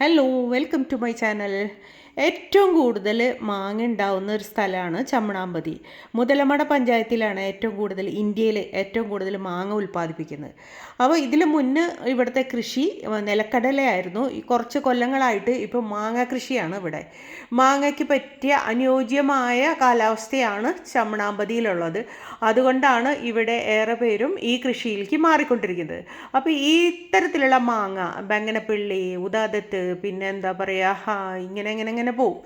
hello welcome to my channel ഏറ്റവും കൂടുതൽ മാങ്ങ ഉണ്ടാവുന്ന ഒരു സ്ഥലമാണ് ചമ്മണാമ്പതി മുതലമട പഞ്ചായത്തിലാണ് ഏറ്റവും കൂടുതൽ ഇന്ത്യയിൽ ഏറ്റവും കൂടുതൽ മാങ്ങ ഉൽപ്പാദിപ്പിക്കുന്നത്. അപ്പോൾ ഇതിൽ മുന്നേ ഇവിടുത്തെ കൃഷി നിലക്കടലയായിരുന്നു. ഈ കുറച്ച് കൊല്ലങ്ങളായിട്ട് ഇപ്പോൾ മാങ്ങ കൃഷിയാണ് ഇവിടെ. മാങ്ങയ്ക്ക് പറ്റിയ അനുയോജ്യമായ കാലാവസ്ഥയാണ് ചമ്മണാമ്പതിയിലുള്ളത് അതുകൊണ്ടാണ് ഇവിടെ ഏറെ പേരും ഈ കൃഷിയിലേക്ക് മാറിക്കൊണ്ടിരിക്കുന്നത്. അപ്പോൾ ഈ ഇത്തരത്തിലുള്ള മാങ്ങ ബംഗനപ്പള്ളി ഉദാദത്ത് പിന്നെ എന്താ പറയുക ഇങ്ങനെ ഇങ്ങനെ ഇങ്ങനെ പോവും.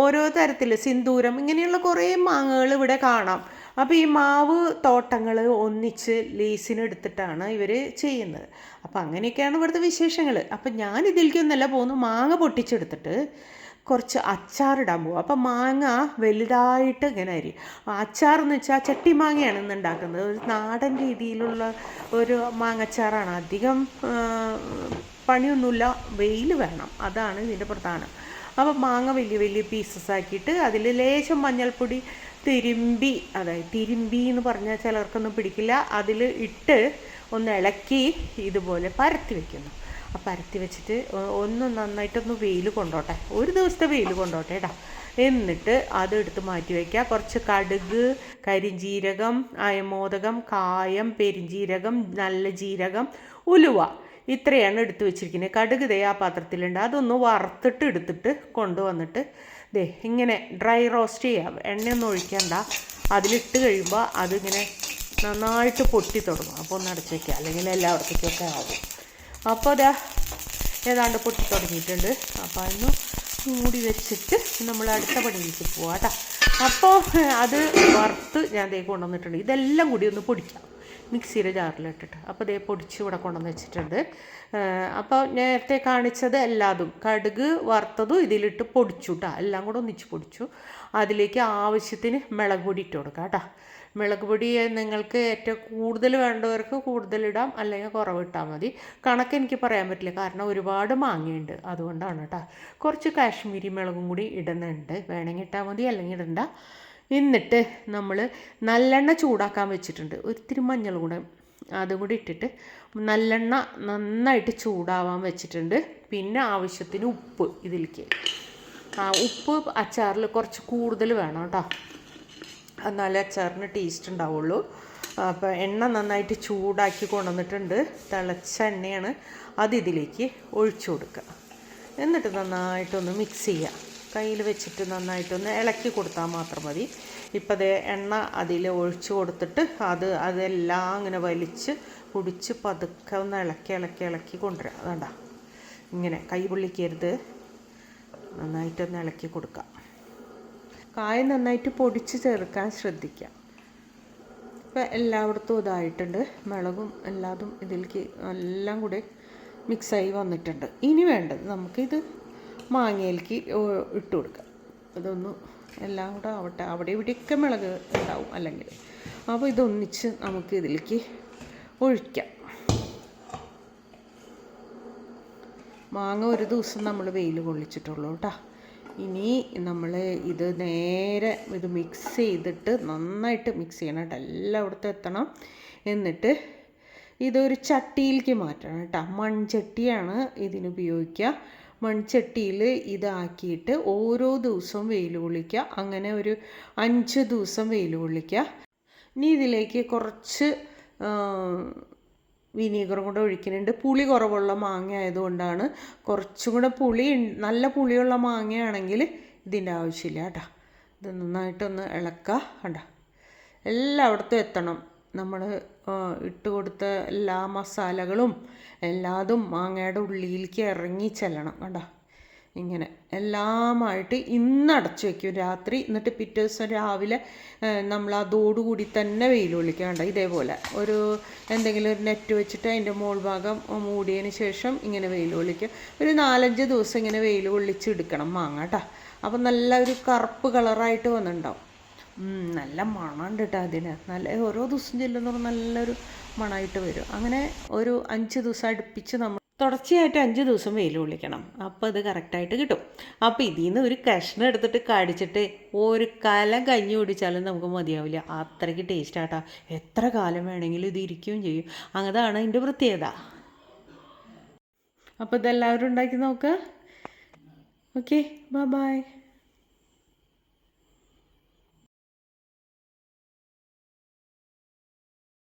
ഓരോ തരത്തിൽ സിന്ദൂരം ഇങ്ങനെയുള്ള കുറേ മാങ്ങകൾ ഇവിടെ കാണാം. അപ്പോൾ ഈ മാവ് തോട്ടങ്ങൾ ഒന്നിച്ച് ലീസിനെടുത്തിട്ടാണ് ഇവർ ചെയ്യുന്നത്. അപ്പോൾ അങ്ങനെയൊക്കെയാണ് ഇവിടുത്തെ വിശേഷങ്ങൾ അപ്പം ഞാൻ ഇതിലേക്കൊന്നല്ല പോകുന്നു മാങ്ങ പൊട്ടിച്ചെടുത്തിട്ട് കുറച്ച് അച്ചാറിടാൻ പോകും അപ്പോൾ മാങ്ങ വലുതായിട്ട് ഇങ്ങനെ അരി. അച്ചാർ എന്ന് വെച്ചാൽ ചട്ടി മാങ്ങയാണ് ഇന്ന് ഉണ്ടാക്കുന്നത്. ഒരു നാടൻ രീതിയിലുള്ള ഒരു മാങ്ങച്ചാറാണ്. അധികം പണിയൊന്നുമില്ല. വെയിൽ വേണം. അതാണ് ഇതിന്റെ പ്രധാനം. അപ്പം മാങ്ങ വലിയ വലിയ പീസസ് ആക്കിയിട്ട് അതിൽ ലേശം മഞ്ഞൾപ്പൊടി തിരുമ്പി അതായത് തിരുമ്പി എന്ന് പറഞ്ഞാൽ ചിലർക്കൊന്നും പിടിക്കില്ല. അതിൽ ഇട്ട് ഒന്ന് ഇളക്കി ഇതുപോലെ പരത്തി വെക്കുന്നു. ആ പരത്തി വെച്ചിട്ട് ഒന്ന് നന്നായിട്ടൊന്ന് വെയിൽ കൊണ്ടോട്ടെ. ഒരു ദിവസത്തെ വെയിൽ കൊണ്ടോട്ടെ കേട്ടോ എന്നിട്ട് അതെടുത്ത് മാറ്റി വയ്ക്കുക കുറച്ച് കടുക് കരിഞ്ജീരകം അയമോദകം കായം പെരിഞ്ജീരകം നല്ല ജീരകം ഉലുവ. ഇത്രയാണ് എടുത്ത് വെച്ചിരിക്കുന്നത്. കടുക് ദേ ആ പാത്രത്തിലുണ്ട്. അതൊന്ന് വറുത്തിട്ട് എടുത്തിട്ട് കൊണ്ടുവന്നിട്ട് ദേ ഇങ്ങനെ ഡ്രൈ റോസ്റ്റ് ചെയ്യാം. എണ്ണയൊന്നും ഒഴിക്കണ്ട. അതിലിട്ട് കഴിയുമ്പോൾ അതിങ്ങനെ നന്നായിട്ട് പൊട്ടി തുടങ്ങും. അപ്പോൾ ഒന്ന് അടച്ച് വയ്ക്കുക അല്ലെങ്കിൽ എല്ലായിടത്തേക്കൊക്കെ ആകും അപ്പോൾ അതാ ഏതാണ്ട് പൊട്ടി തുടങ്ങിയിട്ടുണ്ട്. അപ്പോൾ അതൊന്ന് മൂടി വെച്ചിട്ട് നമ്മൾ അടുത്ത പണിയിലേക്ക് പോവാം കേട്ടോ. അപ്പോൾ അത് വറുത്ത് ഞാൻ ദേ കൊണ്ടുവന്നിട്ടുണ്ട്. ഇതെല്ലാം കൂടി ഒന്ന് പൊടിക്കാം. മിക്സിയുടെ ജാറിലിട്ടിട്ട് അപ്പോൾ ഇതേ പൊടിച്ച് ഇവിടെ കൊണ്ടുവന്ന് വെച്ചിട്ടുണ്ട്. അപ്പോൾ നേരത്തെ കാണിച്ചത് എല്ലാതും. കടുക് വറുത്തതും ഇതിലിട്ട് പൊടിച്ചു കേട്ടോ എല്ലാം കൂടെ ഒന്നിച്ച് പൊടിച്ചു. അതിലേക്ക് ആവശ്യത്തിന് മുളക് പൊടി ഇട്ട് കൊടുക്കുക കേട്ടോ മുളക് പൊടി നിങ്ങൾക്ക് ഏറ്റവും കൂടുതൽ വേണ്ടവർക്ക് കൂടുതലിടാം അല്ലെങ്കിൽ കുറവ് ഇട്ടാൽ മതി. കണക്ക് എനിക്ക് പറയാൻ പറ്റില്ല. കാരണം ഒരുപാട് മാങ്ങയുണ്ട്. അതുകൊണ്ടാണ് കേട്ടോ കുറച്ച് കാശ്മീരി മുളകും കൂടി ഇടുന്നുണ്ട്. വേണമെങ്കിൽ ഇട്ടാൽ മതി. അല്ലെങ്കിൽ ഇടണ്ട. എന്നിട്ട് നമ്മൾ നല്ലെണ്ണ ചൂടാക്കാൻ വെച്ചിട്ടുണ്ട്. ഒത്തിരി മഞ്ഞൾ കൂടെ അതും കൂടി ഇട്ടിട്ട് നല്ലെണ്ണ നന്നായിട്ട് ചൂടാവാൻ വെച്ചിട്ടുണ്ട്. പിന്നെ ആവശ്യത്തിന് ഉപ്പ് ഇതിലേക്ക്. ആ ഉപ്പ് അച്ചാറിൽ കുറച്ച് കൂടുതൽ വേണം കേട്ടോ. എന്നാലേ അച്ചാറിന് ടേസ്റ്റ് ഉണ്ടാവുള്ളൂ. അപ്പോൾ എണ്ണ നന്നായിട്ട് ചൂടാക്കി കൊണ്ടുവന്നിട്ടുണ്ട്. തിളച്ച എണ്ണയാണ്. അത് ഇതിലേക്ക് ഒഴിച്ചു കൊടുക്കുക. എന്നിട്ട് നന്നായിട്ടൊന്ന് മിക്സ് ചെയ്യുക. കയ്യിൽ വെച്ചിട്ട് നന്നായിട്ടൊന്ന് ഇളക്കി കൊടുത്താൽ മാത്രം മതി. ഇപ്പം അതേ എണ്ണ അതിൽ ഒഴിച്ചു കൊടുത്തിട്ട് അത് അതെല്ലാം അങ്ങനെ വലിച്ച് കുടിച്ച് പതുക്കെ ഒന്ന് ഇളക്കി ഇളക്കി ഇളക്കി കൊണ്ടുവരിക അതുകൊണ്ടാ ഇങ്ങനെ കൈ പൊള്ളിക്കരുത്. നന്നായിട്ടൊന്ന് ഇളക്കി കൊടുക്കാം കായ നന്നായിട്ട് പൊടിച്ച് ചേർക്കാൻ ശ്രദ്ധിക്കാം ഇപ്പം എല്ലായിടത്തും ഇതായിട്ടുണ്ട്. മുളകും എല്ലാതും ഇതിലേക്ക് എല്ലാം കൂടെ മിക്സായി വന്നിട്ടുണ്ട്. ഇനി വേണ്ടത് നമുക്കിത് മാങ്ങയിലേക്ക് ഇട്ട് കൊടുക്കുക. അതൊന്ന് എല്ലാം കൂടെ ആവട്ടെ. അവിടെ ഇവിടെയൊക്കെ മുളക് ഉണ്ടാവും അല്ലെങ്കിൽ. അപ്പോൾ ഇതൊന്നിച്ച് നമുക്ക് ഇതിലേക്ക് ഒഴിക്കാം. മാങ്ങ ഒരു ദിവസം നമ്മൾ വെയിൽ കൊള്ളിച്ചിട്ടുള്ളൂ കേട്ടോ. ഇനി നമ്മൾ ഇത് നേരെ ഇത് മിക്സ് ചെയ്തിട്ട് നന്നായിട്ട് മിക്സ് ചെയ്യണം കേട്ടോ. എല്ലായിടത്തും എത്തണം. എന്നിട്ട് ഇതൊരു ചട്ടിയിലേക്ക് മാറ്റണം കേട്ടോ. മൺചട്ടിയാണ് ഇതിന് ഉപയോഗിക്കുക. മൺചട്ടിയിൽ ഇതാക്കിയിട്ട് ഓരോ ദിവസവും വെയിൽ കൊള്ളിക്കുക. അങ്ങനെ ഒരു അഞ്ച് ദിവസം വെയിൽ കൊള്ളിക്കുക. ഇനി ഇതിലേക്ക് കുറച്ച് വിനീഗറും കൂടെ ഒഴിക്കുന്നുണ്ട്. പുളി കുറവുള്ള മാങ്ങ ആയതുകൊണ്ടാണ് കുറച്ചും കൂടെ പുളി നല്ല പുളിയുള്ള മാങ്ങയാണെങ്കിൽ ഇതിന്റെ ആവശ്യമില്ല കേട്ടോ. ഇത് നന്നായിട്ടൊന്ന് ഇളക്കുക കേട്ടോ എല്ലായിടത്തും എത്തണം. നമ്മൾ ഇട്ട് കൊടുത്ത എല്ലാ മസാലകളും എല്ലാതും മാങ്ങയുടെ ഉള്ളിലേക്ക് ഇറങ്ങി ചെല്ലണം കണ്ടോ? ഇങ്ങനെ എല്ലാമായിട്ട് ഇന്ന് അടച്ചു വയ്ക്കും രാത്രി എന്നിട്ട് പിറ്റേ ദിവസം രാവിലെ നമ്മൾ അതോടുകൂടി തന്നെ വെയിൽ കൊള്ളിക്കുക കണ്ട? ഇതേപോലെ ഒരു എന്തെങ്കിലും ഒരു നെറ്റ് വെച്ചിട്ട് അതിന്റെ മോൾ ഭാഗം മൂടിയതിന് ശേഷം ഇങ്ങനെ വെയിൽ കൊള്ളിക്കുക ഒരു നാലഞ്ച് ദിവസം ഇങ്ങനെ വെയിൽ കൊള്ളിച്ച് എടുക്കണം മാങ്ങ കേട്ടോ. അപ്പം നല്ല ഒരു കറുപ്പ് കളറായിട്ട് വന്നിട്ടുണ്ടാവും. നല്ല മണമുണ്ട് കേട്ടോ അതിന് നല്ല ഓരോ ദിവസം ചെല്ലുന്നതും നല്ലൊരു മണമായിട്ട് വരും. അങ്ങനെ ഒരു അഞ്ച് ദിവസം അടുപ്പിച്ച് നമ്മൾ തുടർച്ചയായിട്ട് അഞ്ച് ദിവസം വെയിൽ കൊള്ളിക്കണം. അപ്പോൾ അത് കറക്റ്റായിട്ട് കിട്ടും. അപ്പോൾ ഇതിൽ നിന്ന് ഒരു കഷ്ണം എടുത്തിട്ട് കടിച്ചിട്ട് ഒരു കലം കഞ്ഞി കുടിച്ചാലും നമുക്ക് മതിയാവില്ല. അത്രയ്ക്ക് ടേസ്റ്റ് ആട്ടാ എത്ര കാലം വേണമെങ്കിലും ഇത് ഇരിക്കുകയും ചെയ്യും. അതാണ് അതിന്റെ പ്രത്യേകത. അപ്പോൾ ഇതെല്ലാവരും ഉണ്ടാക്കി നോക്കുക ഓക്കെ ബൈ ബൈ.